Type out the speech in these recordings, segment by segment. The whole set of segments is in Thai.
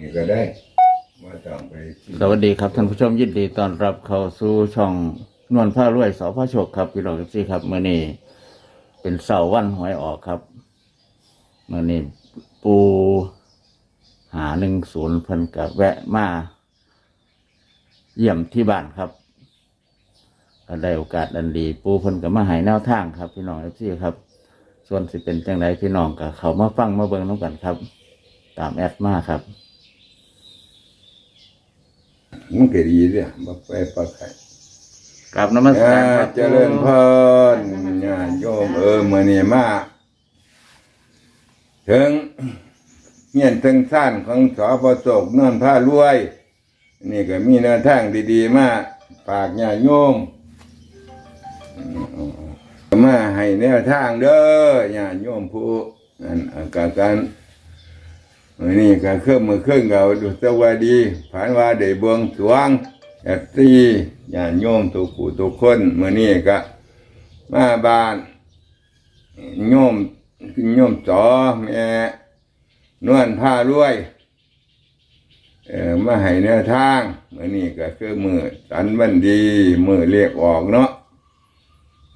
นี่ก็ได้ว่าต้องไปสวัสดีครับท่านผู้ชมยินดีต้อนรับเข้าสู่ช่องนวลผ้ารวยสอพระโชคครับพี่น้องที่ครับเมื่อนี้เป็นเสาร์วันหวยออกครับเมื่อนี้ปูหาหนึ่งศูนย์เพิ่นกับแวะมาเยี่ยมที่บ้านครับก็ได้โอกาสดันดี ปูเพิ่นกับมาใหายแนวทางครับ พี่น้องที่ครับ ส่วนสิเป็นจังไรพี่น้องกับเขามาฟังมาเบิ่งน้ำกันครับ ตามแอดมาครับ มันก็ดีเนี่ยมาไปประคันกราบนมัสอ่าการครับเจริญพรญาติโยมเออมื่อนี้มาถึงเงียนถึงสั้นของสอประสกนอนผ้ารวย นี่ก็มีแนวทางดีๆมาฝากญาติโยมอืมมาให้แนวทางเด้อญาติโยมผู้นั่นอาการการมื้อ นี่ก็เครื่องมือเครื่องเก่าดูสวัสดีผ่านว่าได้บวงสวงแอดซีญาติโยมทุกผู้ทุกคนมื้อนี้ก็มาบ้านโยมโยมจอแม่นวลผ้ารวยเออมาให้แนวทางมื่อนี้ก็คือมือสันวันดีมือเรียกออกเนาะ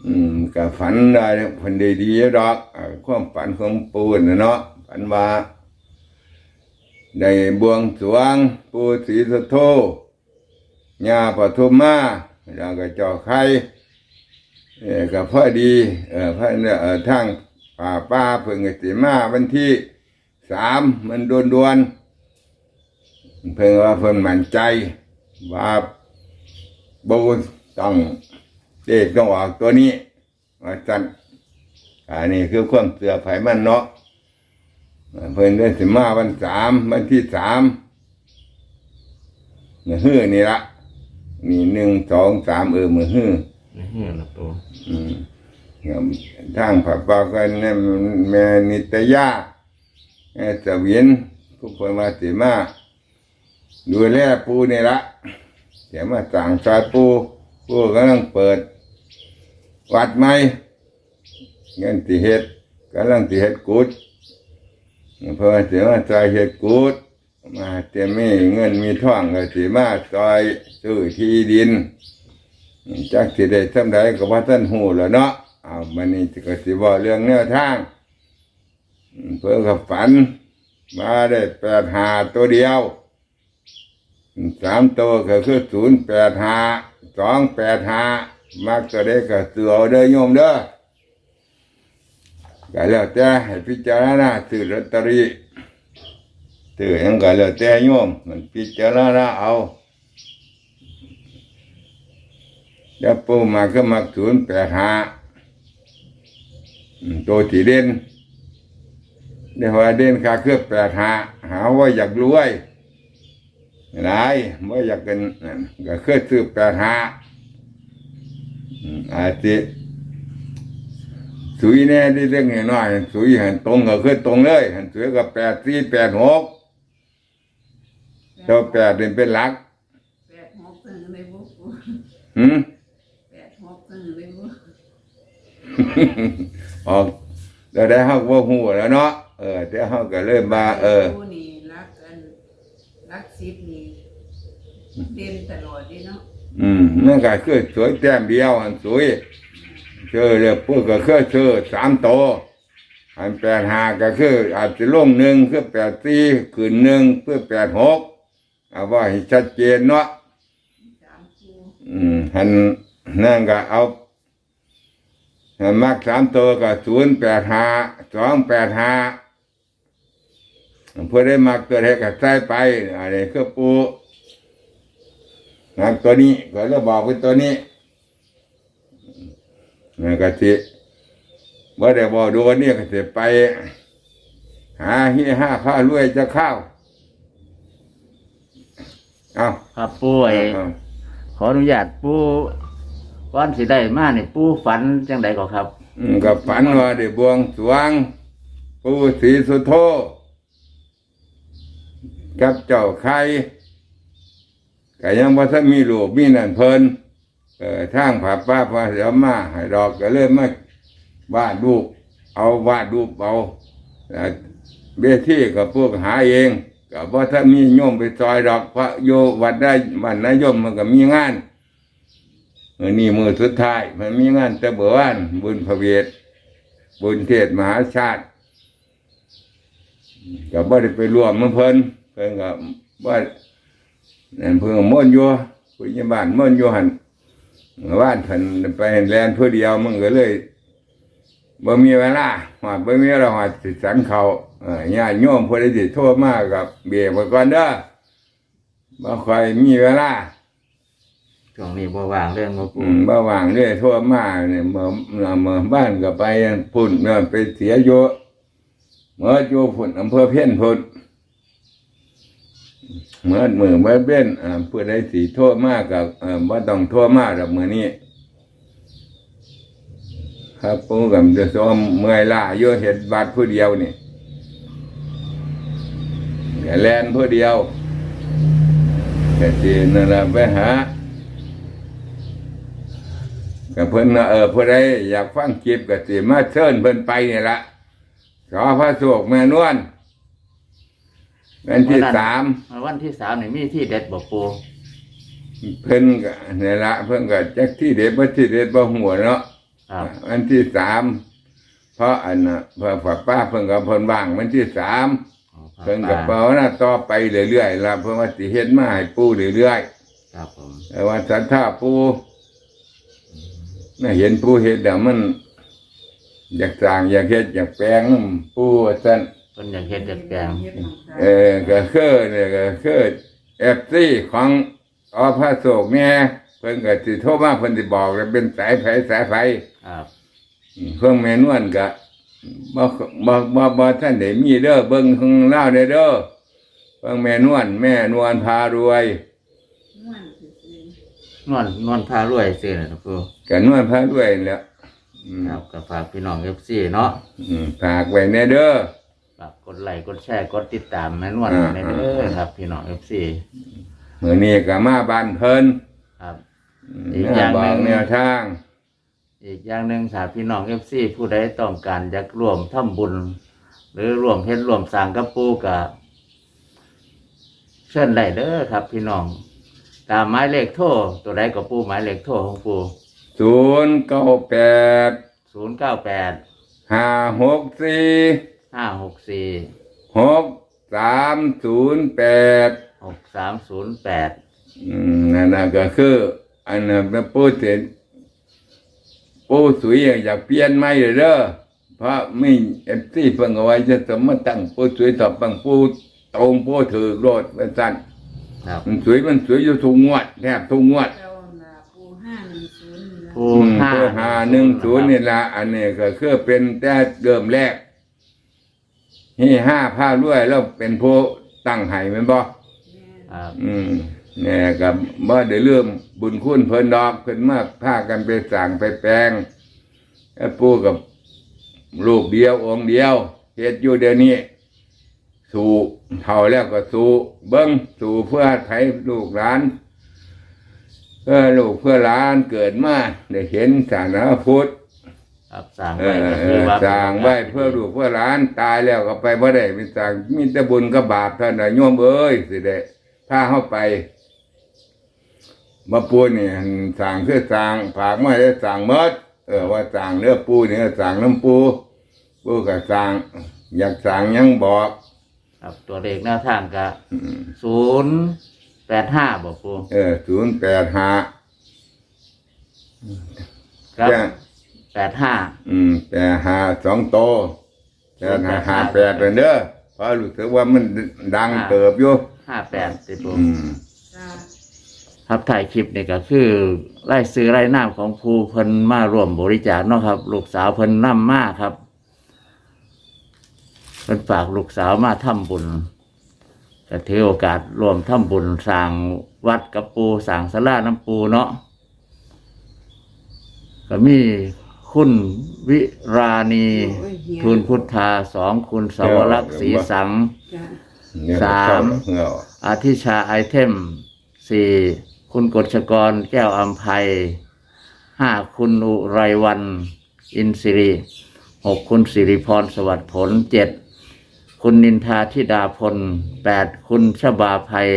อืมก็ฝันได้ฝันได้ดีดอกอ่าความฝันของปูนน่ะเนาะฝันว่า ได้บวงสรวงปูศรีสุโธญาปฐุมมาแล้วก็เจาะไข่เออก็พอดีเออพระเนี่ยเออทางป่าป้าเพิ่งสิมาวันที่สามมันดวนดวนเพิ่งว่าเพิ่นมั่นใจว่าบูต้องเด็กต้องออกตัวนี้ว่าจันอันนี้คือความเสือไผมันเนาะ เพิ่นได้สิมาวันสามวันที่สามมือฮื้อนี่ละมีหนึ่งสองสามเออมือฮื้อเฮือนะปูอืมครับทางผับปากันเนี่ยแม่นิตยาแม่เสวียนผู้คนมาสิมาดูแลปูนี่ละเสียมาสั่งสายปูปูกำลังเปิด วัดใหม่เงินติเฮ็ดกำลังติเฮ็ดกุด เพอเสียมาซอยเฮ็ดกุดมาเตรียมมีเงินมีท่องก็สิมาซอยซื้อที่ดินจักสิได้ทำใดก็ว่าท่านหูแล้วเนาะเอามันนี่ก็สิบอกเรื่องแนวทาง เพื่อกับฝัน มาได้แปดหาตัวเดียวสามตัวก็คือศูนย์แปดหาสองแปดหามักตัวได้ก็เสือเอาเด้อโยมเด้อ ก็แล้วแต่ให้พิจารณาซื้อลอตเตอรี่ซื้อยังก็แล้วแต่โยมมันพิจารณาเอาแล้วปูมาก็มักศูนย์แปดห้าตัวที่เด่นเดี๋ยวว่าเด่นค่าเครื่องแปดหาหาว่าอยากรวยหลายไม่อยากกันนั่นก็เคยซื้อแปดหาอาจจะ สุยแน่ที่เรื่องน้อยๆสุยหันตรงก็คือตรงเลยหันสุยก็แปดสี่แปดหกเจ้าแปดเป็นเป็นหลักแปดหกตึงเลยบุกหืมแปดหกตึงเลยบุกออกแล้วได้เฮาก็หูแล้วเนาะเออแต่เฮาก็เริ่มมาเออผู้นี่รักกันรักสิบนี่เด่นตลอดดีเนาะอืมนั่นก็คือสวยแต้มเดียวหันสวย เจอเลยพวกก็คือเจอสามโตอันแปดหาก็คือ อาจจะลงหนึ่งคือแปดสี่ขึ้นหนึ่งเพื่อแปดหกเอาว่าให้ชัดเจนเนาะอืมหันนั่นก็เอาหันมักสามตัวก็ศูนย์แปดห้าสองแปดห้าเพื่อได้มักตัวเล็กก็ใส่ไปอะไรคือปูนักตัวนี้ก็เลยบอกเป็นตัวนี้ นั่นก็สิว่าได้บอกดูวันนี้ก็สิไป หาเฮียห้าข้าวรวยจะข้าวเอาครับปูไอ้เอาขออนุญาตปูก่อนสิได้มาเนี่ยปูฝันจังใดก็ครับอืมก็ฝันว่าได้บวงสรวงปู่ศรีสุโธกับเจ้าไข่ก็ยังว่าถ้ามีลูกมีนั่นเพิ่น เออทางผับป้าพาเสียมาให้ดอกก็เลยมาวาดรูปเอาวาดรูปเอาแล้วเบี้ยที่กับพวกหาเองกก็บ่ถ้ามีโยมไปซอยดอกพระโยวัดได้วันนายโยมมันก็มีงานเออนี่มือสุดท้าย มันมีงานแต่เบื่อวานบุญพระเวทบุญเทศมหาชาติก็บ่ได้ไปรวมมันเพิ่นเพิ่นก็บ่นั่นเพิ่นม่วนอยู่ผู้ใหญ่บ้านม่วนอยู่หัน ว่านเพิ่นไปแลนเพื่อเดียวมันก็เลยบ่มีเวลาหอดบ่มีเวลาหอดสิสันเขาเอ่อญาติโยมผู้ใดสิโทรมากับ เบียไว้ก่อนเด้อบ่ค่อยมีเวลาช่วงนี้บ่ว่างเรื่องมาปูอืมบ่ว่างเลยโทั่วมาเนี่ยเมื่อเมื่อเมื่อบ้านก็ไปพุ่นเมื่อไปเสียอยู่เมื่ออยู่พุ่นอำเภอเพี้ยนพุ่น เมื่อมือเมื่อเบ้นอ่าผู้สีโทั่วมากกับเอ่อบ่ต้องโทั่วมากดอกมื้อนี้ครับปู่กับจะซ้อมเมื่อยล้าอยู่เฮ็ดบัตรผู้เดียวนี่แค่แลนผู้เดียวแต่สินั่นล่ะไปหากับเพิ่นน่ะเออผู้ใดอยากฟังคลิปก็สิมาเชิญเพิ่นไปนี่ละสอพระโศกแม่นวล วันที่สามวันที่สามนี่มีที่เด็ดบ่ปูเพิ่นก็นี่ละเพิ่นก็จักที่เด็ดบ่ที่เด็ดบ่หัวเนาะครับวันที่สามเพราะอันน่ะเพิ่นฝากป้าเพิ่นก็เพิ่นว่างวันที่สามอ๋อเพิ่นก็ป่าเป่าหน้าต่อไปเรื่อยๆล่ะเพิ่นว่าสิเฮ็ดมาให้ปู่เรื่อยๆครับผมแต่ว่าสันท่าปูน่าเห็นปูเห็ดเดี๋ยวมัน อยากสร้างอยากเฮ็ดอยากแปลงนำปูว่าซั่น เพิ่นอยากเฮ็ดจัดแปลงเออก็คือเนี่ยก็คือเอฟซีของอพระโศกเนี่ยเพิ่นก็สิโทรมาเพิ่นสิบอกแล้วเป็นสายไฟสายไฟครับเครื่องแม่นวลก็บ่บ่บ่บ่ท่านได้มีเด้อเบิ่งข้างล่าวได้เด้อเครื่องแม่นวลแม่นวลพารวยม่วนซื่อนวลนวลพารวยซื่อนะปูก็นวลพารวยนั่นแหล้วอืมครับก็ฝากพี่น้อง FC เนาะอืมฝากไว้แน่เด้อ ฝากกดไลค์กดแชร์กดติดตามแม่นวลอ่าในเด้อครับ พี่น้อง FC มื่อนี้ก็มาบ้านเพิ่นครับอืมอีกอย่างบหนึ่อกงแนวทาง อีกอย่างหนึ่งถ้าพี่น้อง FC ผู้ใดต้องการอยากร่วมทำบุญ หรือร่วมเฮ็ดร่วมสร้างกับปูก็เชิญได้เด้อครับ พี่น้องตามหมายเลขโทรตัวใดก็ปูหมายเลขโทรของปูศูนย์เก้าแปดศูนย์เก้าแปดห้าหกสี่ ห้าหกสี่หกสามศูนย์แปดหกสามศูนย์แปดนั่นน่ะก็คือ อันนั้นเป็นปูเสร็จปูสวยอยากเปลี่ยนไม่เด้อเพราะไม่เอฟซีเพิ่งเอาไว้จะสมมาตั้งปูสวยต่อปังปูตรงปูถือโลดเป็นสั้นครับมันสวยมันสวยอยู่ทุกงวดแทบทุกงวดเจ้าน่ะปูห้าหนึ่งศูนย์นี่ล่ะปูอืมห้าเพื่อหาหนึ่งศูนย์นี่ละอันนี้ก็คือเป็นแต่เดิมแรก นี่ห้าผ้าด้วยแล้วเป็นผู้ตั้งไห้แมันบ่แม่นครับอืมเนี่ยกับบ่ได้เรื่องบุญคุณเพิ่นดอกเพิ่นมาพากันไปสั่งไปแปลงแล้วปู่กับลูกเดียวองค์เดียวเฮ็ดอยู่เดี๋ยวนี้สู่เท่าแล้วก็สู่เบิ้งสู่เพื่อไถลูกหลานเพื่อลูกเพื่อหลานเกิดมาได้เห็นศาสนาพุทธ ครับสร้างเอไว้อก็เอคืออว่าสร้างไว้เพื่อลูกเพื่อหลานตายแล้วก็ไปบ่ได้เป็นสร้างมีแต่บุญกับบาปเท่านั้นโยมเอ้ยสิได้ถ้าเข้าไป มาปูนี่สร้างคือสร้างผากมาได้สร้างหมดเออว่าสร้างเนื้อปูนี่สร้างน้ำปูปูก็สร้าง อยากสร้างหยังบอก ครับ ตัวเลขหน้าทางก็ศูนย์แปดห้าบอกปูเออศูนย์แปดห้าครับ แปดห้าอืมแปดห้าสองโตแปดห้าห้าแปดเด้อเพราะรู้สึกว่ามันดังเติบอยู่ห้าแปดติปูอืมจ้าครับถ่ายคลิปเนี่ยก็คือไล่ซื้อไล่น้ำของภูเพิ่นมาร่วมบริจาคเนาะครับ ลูกสาวเพิ่นนำมาครับเพิ่นฝากลูกสาวมาทำบุญก็ถือโอกาสร่วมทำบุญสร้างวัดกับปูสร้างสลาน้ำปูเนาะก็มี คุณวิราณีโอ้ยเฮียทุนพุทธาสองคุณสวรักษ์ศรีสัง จ้าเนี่ยสามเหงาอาทิชาไอเทมสี่คุณกฎชกรแก้วอัมภัยห้าคุณอุไรวัน อินสิริหกคุณสิริพรสวัสดิ์ผลเจ็ดคุณนินทาธิดาพลแปดคุณชบาภัย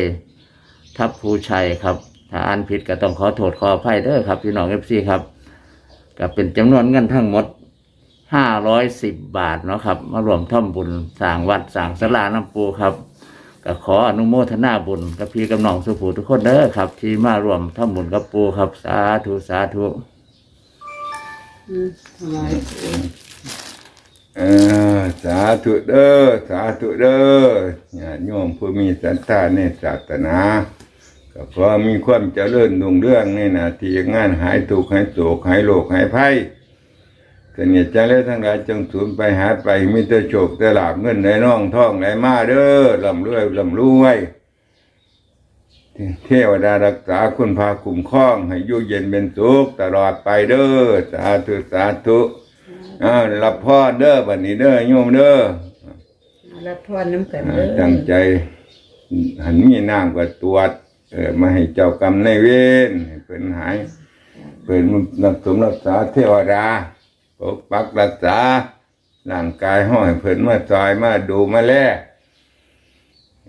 ทัพภูชัยครับ ถ้าอ่านผิดก็ต้องขอโทษขออภัยเด้อครับ พี่น้องเอฟซีครับ ก็เป็นจำนวนเงินทั้งหมดห้าร้อยสิบบาทเนาะครับ มารวมท่อมบุญสร้างวัดสร้างสลาน้ำปูครับก็ขออนุโมทนาบุญกับพี่กับน้องสุภูทุกคนเด้อครับ ที่มารวมท่อมบุญกับปูครับ สาธุสาธุเออสาธุเด้อสาธุเด้อญาติโยมผู้มีศรัทธาในศาสนา ก็ขอมีความเจริญรุ่งเรืองในหน้าที่งานหายทุกข์หายโศกหายโรคหายภัยเสนียดใจและทั้งหลายจงสูญไปหาไปมีแต่โชคแต่ลาบเงินในน้องท่องไหลมาเด้อลำรวยลำรวยเทวดารักษาคุณพาคุ้มครอง ให้อยู่เย็นเป็นสุขตลอดไปเด้อสาธุสาธุอ้าวรับพ่อเด้อบัดนี้เด้อโยมเด้อรับพรน้ำกันอ่าเด้อตั้งใจ หันมีน้ำก็ตรวจ เออมาให้เจ้ากรรมในายเวรให้เพิ่นหายเพิ่นรักสมรักษาเทวดาปกปักรักษาร่างกายห้อยเพิ่นมาซอยมาดูมาแล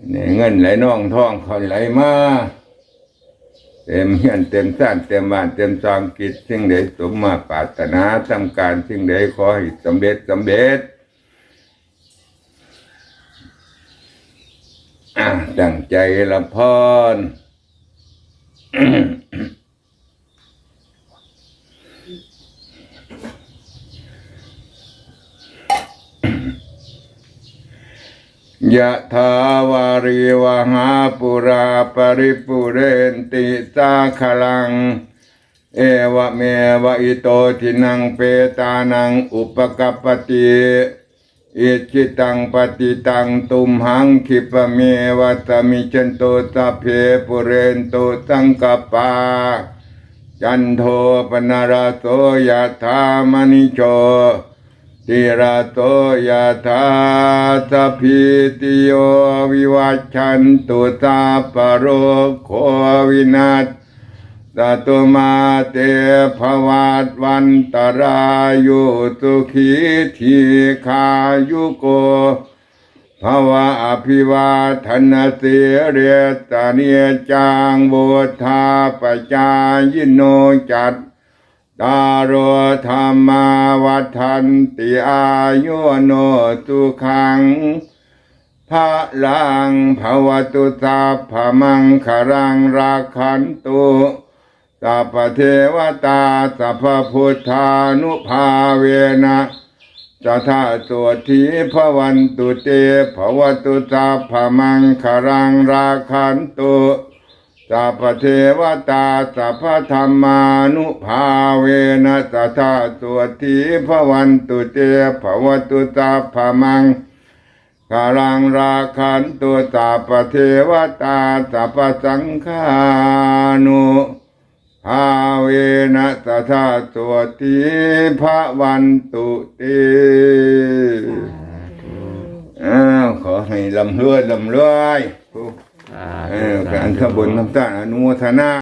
เนี่ยเงินไหลน่องท่องคอนไหลมาเต็มเฮียนเต็มซ่านเต็มบ้านเต็มซองกิจสิ่งใดสมมาปรารถนาทำการสิ่งใดขอให้สำเร็จสำเร็จตั้งใจละพร ยะทาวาริวหาปุราปริปุเรนติสาคลัง เอวะเมวะอิโตทินังเปตานังอุปกัปปติ อิจิตังปฏิตังตุมหังคิปเมวัตมิจันโตสัพเพปุเรนโตสังกปาจันโทปนารโสยธามณิโชติระโตยธาสัพพิติโยวิวัชชันตุสัพพะโรโควินัส ตตุมาเตภวัตวันตรายโยสุขีทีขายุโกภวะอภิวาทนาเสเรตเนียจางโบธาปจายโนจัตตารโอธรรมาวัฏันติอายุโนสุขังพระลังภวตุสัพพมังคารังราคันตุ สัพเทวตาสัพพุทธานุภาเวนะสัทธาตัวทีพวันตุเตภวตุสัพพมังคารังราคันตุสัพเทวตาสัพธรรมานุภาเวนะสัทธาตัวทีพวันตุเตภวตุสัพพมังกาลังราคันตุสัพเทวตาสัพสังฆานุ ภาเวนะสัทธาตัวทีพระวันตุเตอ้าวขอให้ลำรวยลำรวยสาเอธุอสาการธุขบุญทำตานอนุโมทนา